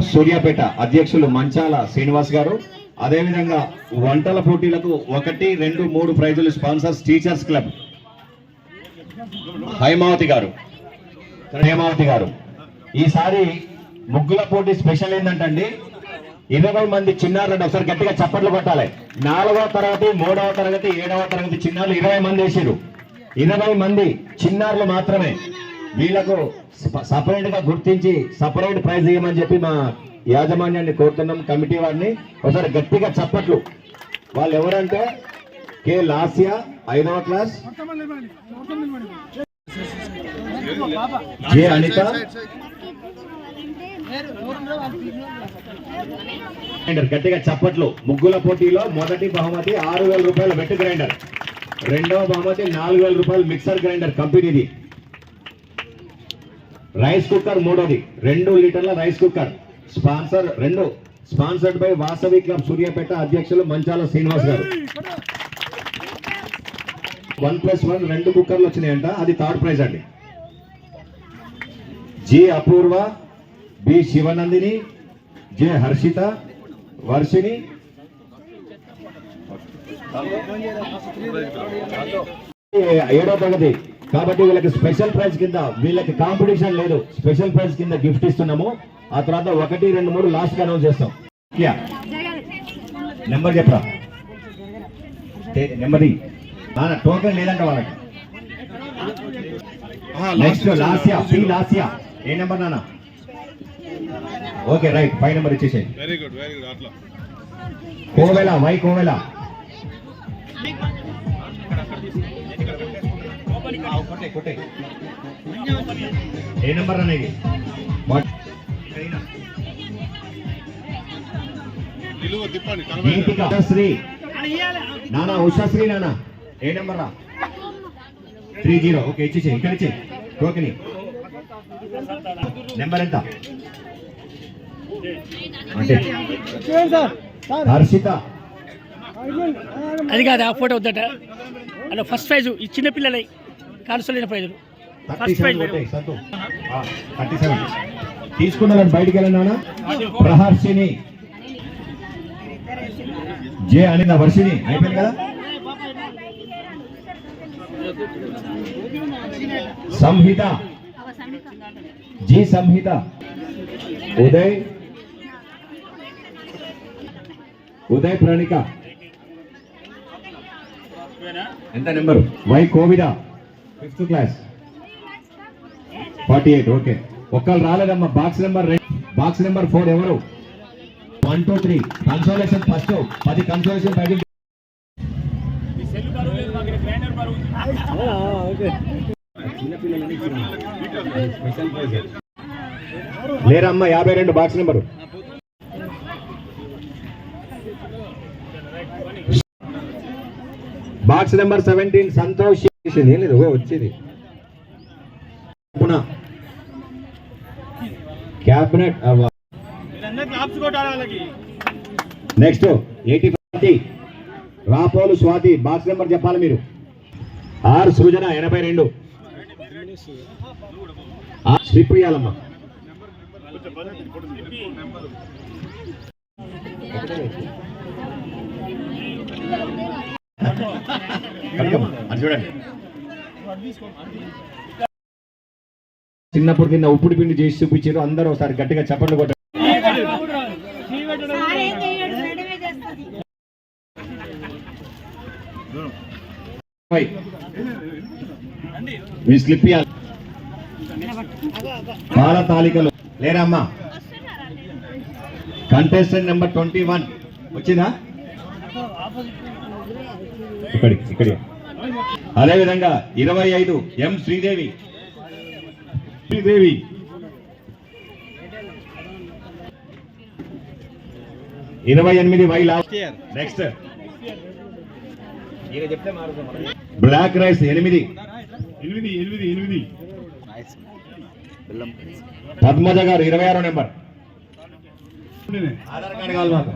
సూర్యాపేట అధ్యక్షులు మంచాల శ్రీనివాస్ గారు. అదేవిధంగా వంటల పోటీలకు ఒకటి రెండు మూడు ప్రైజులు స్పాన్సర్స్ టీచర్స్ క్లబ్. హైమావతి గారు. హేమావతి గారు. ఈసారి ముగ్గుల పోటీ స్పెషల్ ఏంటంటే ఇరవై మంది చిన్నారులు ఒకసారి గట్టిగా చప్పట్లు కొట్టాలి. నాలుగవ తరగతి మూడవ తరగతి ఏడవ తరగతి చిన్నారులు ఇరవై మంది వేసారు ఇరవై మంది చిన్నారులు మాత్రమే. వీళ్ళకు సపరేట్గా గుర్తించి సపరేట్ ప్రైజ్ ఇవ్వమని చెప్పి మా యాజమాన్యాన్ని కోరుతున్నాం కమిటీ వారిని. ఒకసారి గట్టిగా చప్పట్లు. వాళ్ళు ఎవరంటే కే లాసియా ఐదవ క్లాస్. జే అనిత. గ్రైండర్ గట్టిగా చప్పట్లు. ముగ్గుల పోటీలో మొదటి బహుమతి ఆరు వేల రూపాయల వెట్ గ్రైండర్. రెండవ బహుమతి నాలుగు వేల రూపాయలు మిక్సర్ గ్రైండర్ కంపెనీది. రైస్ కుక్కర్ మూడోది. రెండు లీటర్ల రైస్ కుక్కర్. స్పాన్సర్ రెండు. Sponsored by Vasavi club Suryapet అధ్యక్షులు మంచాల శ్రీనివాస్ గారు. వన్ ప్లస్ వన్ రెండు కుక్కర్లు వచ్చినాయంట. అది థర్డ్ ప్రైజ్ అండి. G Apoorva B Sivanandini J Harshita Varshini ఏడో తరగతి. కాబట్టి వీళ్ళకి స్పెషల్ ప్రైజ్ కింద వీళ్ళకి కాంపిటీషన్ లేదు. స్పెషల్ ప్రైజ్ కింద గిఫ్ట్ ఇస్తున్నాము. ఆ తర్వాత ఒకటి రెండు మూడు లాస్ట్గా అనౌన్స్ చేస్తాం. యా. నెంబర్ చెప్పరా? నెంబర్ టోకెన్ లేదంట వాళ్ళకి. నెక్స్ట్ లాస్యా పి లాస్యా ఏ నెంబర్ నాన్న? ఓకే రైట్ ఫైవ్ నెంబర్ ఇచ్చేసేయి. వెరీ గుడ్ వెరీ గుడ్ అట్లా. Kovela why Kovela. A number అనేది ఉషాశ్రీ నానా ఉషాశ్రీ నానా ఏ నెంబర్ రా త్రీ జీరో ఓకే ఇచ్చేసి ఇక్కడ ఇచ్చే టోకెన్ నెంబర్ ఎంత అంటే హర్షిత అది కాదు ఆ ఫోటో వద్దట. అలా ఫస్ట్ ప్రైజ్ ఈ చిన్న పిల్లలై కాన్సలైన ప్రైజులు. ఫస్ట్ ప్రైజ్ బయటికి వెళ్ళినా ప్రహర్షిని జే అనిందా వర్షిని అయిపోయింది కదా? సంహిత. జీ సంహిత. ఉదయ్. ఉదయ్ ప్రణిక. ఎంత number? Y Kovida fifth class. Forty eight okay. ఒక్కరు రాలేదమ్మా box number box number four ఎవరు? One two three. Consolation first పది కన్సోలేషన్ ప్యాకెట్. లేరమ్మా యాభై రెండు box number. Box number seventeen Santosh ఏం లేదు వచ్చేది. Cabinet next eighty forty. Rapolu Swathi box number చెప్పాలి మీరు. ఆర్ సృజన ఎనభై రెండు. అది చూడండి చిన్నప్పుడు కింద ఉప్పుడు పిండి చేసి చూపించారు అందరూ ఒకసారి గట్టిగా చప్పట్లు కొట్టారు మీ స్లిప్ ఇవ్వాలి పాల తాలికలు. లేరా అమ్మా కంటెస్టెంట్ నెంబర్ ట్వంటీ వన్ వచ్చిందా? ఇక్కడి ఇక్కడి. అదే విధంగా ఇరవై ఐదు ఎం శ్రీదేవి. శ్రీదేవి. ఇరవై ఎనిమిది Y last. Year next black rice ఎనిమిది. ఎనిమిది ఎనిమిది ఎనిమిది. పద్మజ గారు ఇరవై ఆరో నెంబర్. ఆధార్ కార్డు కావాలి మాకు.